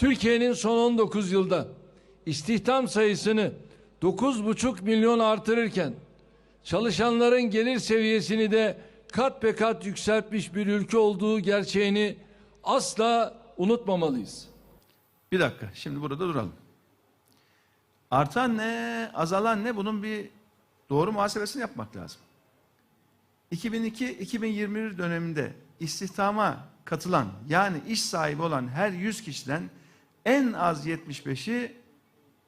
Türkiye'nin son 19 yılda istihdam sayısını 9,5 milyon artırırken çalışanların gelir seviyesini de kat be kat yükseltmiş bir ülke olduğu gerçeğini asla unutmamalıyız. Bir dakika şimdi burada duralım. Artan ne, azalan ne bunun bir doğru muhasebesini yapmak lazım. 2002-2021 döneminde istihdama katılan yani iş sahibi olan her 100 kişiden en az 75'i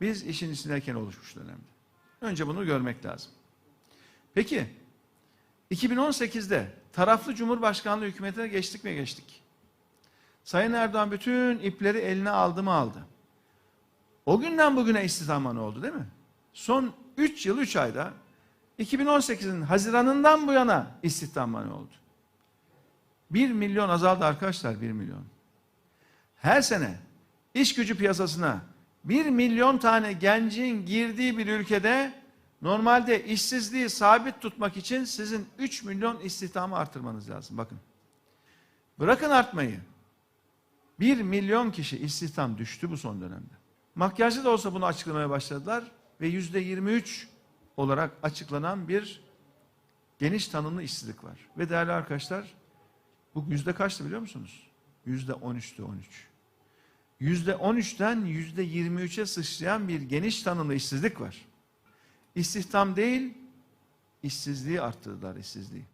biz işin içindeyken oluşmuş dönemde. Önce bunu görmek lazım. Peki 2018'de taraflı Cumhurbaşkanlığı hükümetine geçtik mi geçtik? Sayın Erdoğan bütün ipleri eline aldı mı aldı. O günden bugüne istihdama ne oldu değil mi? Son 3 yıl 3 ayda 2018'in Haziran'ından bu yana istihdama ne oldu? 1 milyon azaldı arkadaşlar 1 milyon. Her sene iş gücü piyasasına 1 milyon tane gencin girdiği bir ülkede normalde işsizliği sabit tutmak için sizin 3 milyon istihdamı artırmanız lazım. Bakın. Bırakın artmayı. 1 milyon kişi istihdam düştü bu son dönemde. Makyajlı da olsa bunu açıklamaya başladılar ve yüzde 23 olarak açıklanan bir geniş tanımlı işsizlik var. Ve değerli arkadaşlar bu yüzde kaçtı biliyor musunuz? Yüzde 13'tü 13. Yüzde 13'ten yüzde 23'e sıçrayan bir geniş tanımlı işsizlik var. İstihdam değil, işsizliği arttırdılar işsizliği.